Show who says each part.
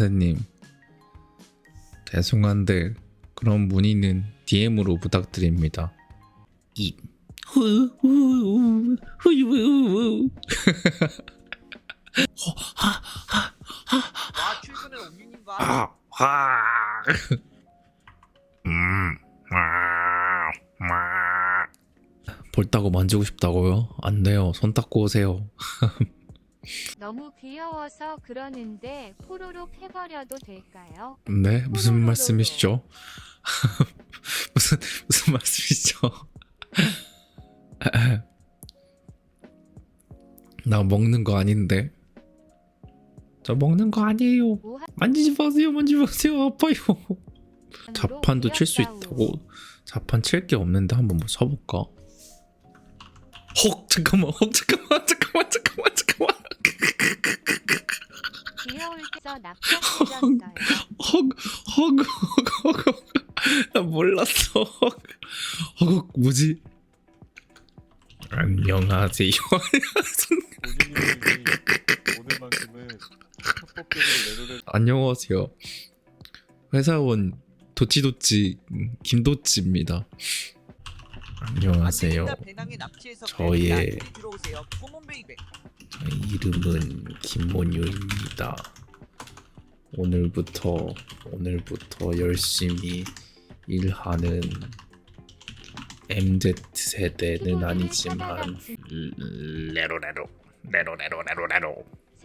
Speaker 1: 선생님 죄송한데 그런 문의는 DM으로 부탁드립니다. 아, 아. 음, 아, 아. 볼따고 만지고 싶다고요? 안 돼요. 손 닦고 오세요.
Speaker 2: 너무 귀여워서 그러는데 포로록 해버려도 될까요?
Speaker 1: 네, 무슨 말씀이시죠? 무슨 무슨 말씀이시죠? 나 먹는 거 아닌데. 저 먹는 거 아니에요.
Speaker 2: 우한
Speaker 1: 만지지 마세요, 만지지 마세요. 아파요. 자판도 칠 수. 있다고? 자판 칠 게 없는데 한번 뭐 쳐볼까? 헉 잠깐만, 헉 잠깐만, 잠깐만, 잠깐만,
Speaker 2: 납작해졌어요.
Speaker 1: 헉, 헉, 헉, 헉, 나 몰랐어. 헉, 헉, 뭐지? 안녕하세요.
Speaker 3: 오늘만큼은 합법적으로
Speaker 1: 안녕하세요. 회사원 도치도치 음, 김도치입니다. 안녕하세요.
Speaker 4: 납치해서
Speaker 1: 저의-. 저의 이름은 김mon유입니다. 오늘부터 오늘부터 열심히 일하는 MZ 세대는 아니지만 레로 레로 레로 레로 레로 레로